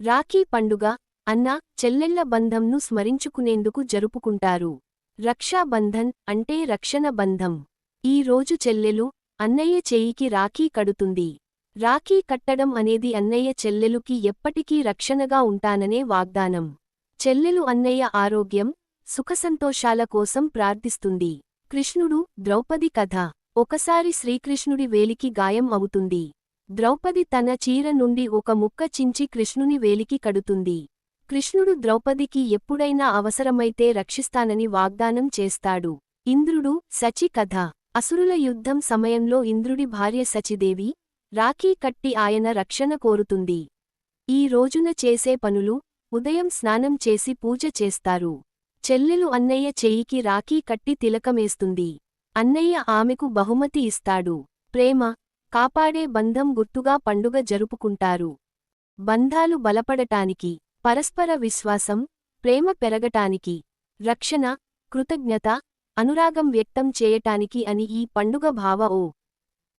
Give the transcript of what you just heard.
రాఖీ పండుగ అన్న చెల్లెళ్ళ బంధంను స్మరించుకునేందుకు జరుపుకుంటారు. రక్షాబంధన్ అంటే రక్షణ బంధం. ఈ రోజు చెల్లెలు అన్నయ్య చేయికి రాఖీ కడుతుంది. రాఖీ కట్టడం అనేది అన్నయ్య చెల్లెలుకి ఎప్పటికీ రక్షణగా ఉంటాననే వాగ్దానం. చెల్లెలు అన్నయ్య ఆరోగ్యం సుఖసంతోషాల కోసం ప్రార్థిస్తుంది. కృష్ణుడు ద్రౌపది కథ. ఒకసారి శ్రీకృష్ణుడి వేలికి గాయం అవుతుంది. ద్రౌపది తన చీర నుండి ఒక ముక్క చించి కృష్ణుని వేలికి కడుతుంది. కృష్ణుడు ద్రౌపదికి ఎప్పుడైనా అవసరమైతే రక్షిస్తానని వాగ్దానం చేస్తాడు. ఇంద్రుడు సచి కథ. అసురుల యుద్ధం సమయంలో ఇంద్రుడి భార్య సచిదేవి రాఖీ కట్టి ఆయన రక్షణ కోరుతుంది. ఈ రోజున చేసే పనులు ఉదయం స్నానం చేసి పూజ చేస్తారు. చెల్లెలు అన్నయ్య చెయ్యికి రాఖీ కట్టి తిలకమేస్తుంది. అన్నయ్య ఆమెకు బహుమతి ఇస్తాడు. ప్రేమ కాపాడే బంధం గుర్తుగా పండుగ జరుపుకుంటారు. బంధాలు బలపడటానికి పరస్పర విశ్వాసం ప్రేమ పెరగటానికి రక్షణ కృతజ్ఞత అనురాగం వ్యక్తం చేయటానికి అని ఈ పండుగ భావ ఓ